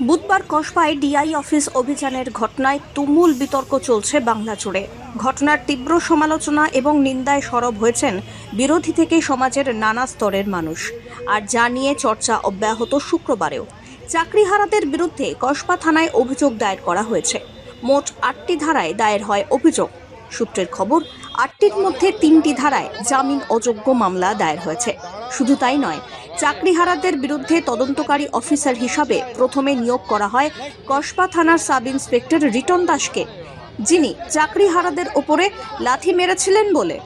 বুধবার কসবায় DI office অভিযানের ঘটনায় তুমুল বিতর্ক চলছে বাংলা জুড়ে। ঘটনার তীব্র সমালোচনা এবং নিন্দায় সরব হয়েছেন বিরোধী থেকে সমাজের নানা স্তরের মানুষ। আর যা নিয়ে চর্চা অব্যাহত শুক্রবারেও। চাকরিহারাদের বিরুদ্ধে কসবা থানায় অভিযোগ দায়ের করা হয়েছে। মোট আটটি ধারায় দায়ের হয় অভিযোগ। সূত্রের খবর, আটটির মধ্যে তিনটি ধারায় জামিন অযোগ্য মামলা দায়ের হয়েছে। শুধু তাই নয় চাকরিহারাদের বিরুদ্ধে তদন্তকারী অফিসার হিসাবে প্রথমে নিয়োগ করা হয় কসবা থানার সাব ইন্সপেক্টর রিটন দাসকে। যিনি চাকরিহারাদের ওপরে লাথি মেরেছিলেন বলে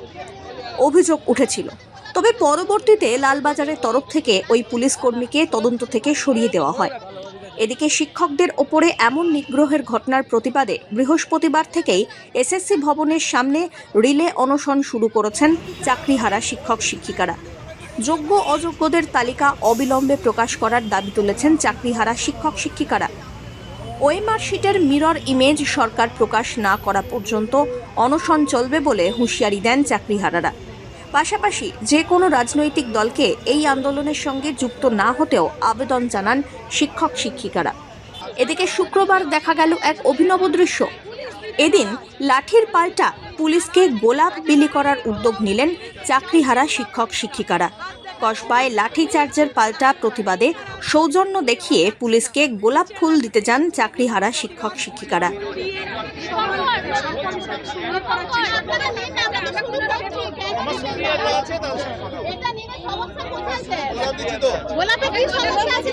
অভিযোগ উঠেছিল। তবে পরবর্তীতে লালবাজারের তরফ থেকে ওই পুলিশ কর্মীকে তদন্ত থেকে সরিয়ে দেওয়া হয়। এদিকে শিক্ষকদের ওপরে এমন নিগ্রহের ঘটনার প্রতিবাদে বৃহস্পতিবার থেকেই এসএসসি ভবনের সামনে রিলে অনশন শুরু করেছেন চাকরিহারা শিক্ষক শিক্ষিকারা যোগ্য অযোগ্যদের তালিকা অবিলম্বে প্রকাশ করার দাবি তুলেছেন চাকরিহারা শিক্ষক শিক্ষিকারা। ওএমআর শিটের মিরর ইমেজ সরকার প্রকাশ না করা পর্যন্ত অনশন চলবে বলে হুঁশিয়ারি দেন চাকরিহারারা। পাশাপাশি যে কোনো রাজনৈতিক দলকে এই আন্দোলনের সঙ্গে যুক্ত না হতেও আবেদন জানান শিক্ষক শিক্ষিকারা। এদিকে শুক্রবার দেখা গেল এক অভিনব দৃশ্য। এদিন লাঠির পাল্টা পুলিশকে গোলাপ বিলি করার উদ্যোগ নিলেন চাকরিহারা শিক্ষক শিক্ষিকারা। কসবায় লাঠিচার্জের পাল্টা প্রতিবাদে সৌজন্য দেখিয়ে পুলিশকে গোলাপ ফুল দিতে যান চাকরিহারা শিক্ষক শিক্ষিকারা। এটা নিয়ে সমস্যা কোথায় স্যার গোলাপে কি সমস্যা আছে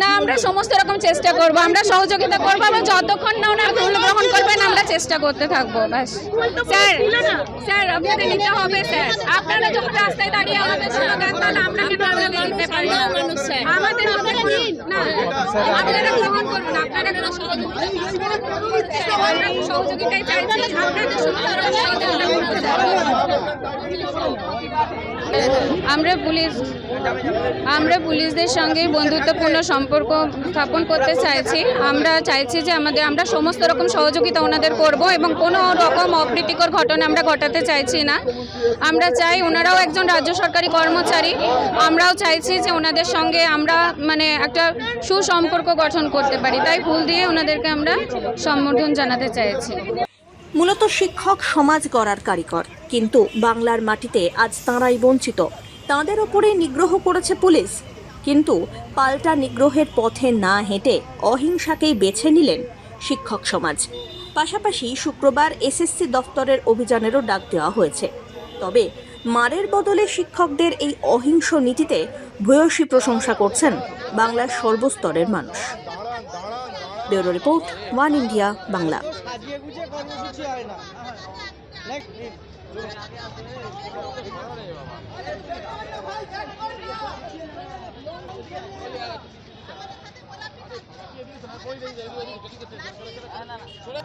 না আমরা সমস্ত রকম চেষ্টা করব। আমরা সহযোগিতা করব আমরা যতক্ষণ না ওনারা ভুল গ্রহণ করবেন আমরা চেষ্টা করতে থাকব ব্যাস। স্যার স্যার আপনাদের নিতে হবে স্যার। আপনারা যখন রাস্তায় দাঁড়িয়ে আমাদের স্লোগান তাহলে আমরা কেন আপনাদের নিতে পারি না। আমাদের না। আপনারা গ্রহণ করুন আপনারা কেন সহযোগিতা আমরা সহযোগিতাই চাইছি আপনাদের সহযোগিতা। আমরা পুলিশ, আমরা পুলিশদের সঙ্গে বন্ধুত্বপূর্ণ সম্পর্ক স্থাপন করতে চাইছি। আমরা চাইছি যে আমাদের, আমরা সমস্ত রকম সহযোগিতা ওনাদের করব এবং কোনো রকম অপ্রীতিকর ঘটনা আমরা ঘটাতে চাইছি না। আমরা চাই ওনারাও একজন রাজ্য সরকারি কর্মচারী। আমরাও চাইছি যে ওনাদের সঙ্গে আমরা মানে একটা সুসম্পর্ক গঠন করতে পারি। তাই ফুল দিয়ে ওনাদেরকে আমরা সম্বোধন জানাতে চাইছি। মূলত শিক্ষক সমাজ গড়ার কারিগর। কিন্তু বাংলার মাটিতে আজ তাঁরাই বঞ্চিত। তাঁদের ওপরে নিগ্রহ করেছে পুলিশ। কিন্তু পাল্টা নিগ্রহের পথে না হেঁটে অহিংসাকেই বেছে নিলেন শিক্ষক সমাজ। পাশাপাশি শুক্রবার এসএসসি দফতরের অভিযানেরও ডাক দেওয়া হয়েছে। তবে মারের বদলে শিক্ষকদের এই অহিংস নীতিতে ভূয়সী প্রশংসা করছেন বাংলার সর্বস্তরের মানুষ। Bureau report, one India, Bangla. না না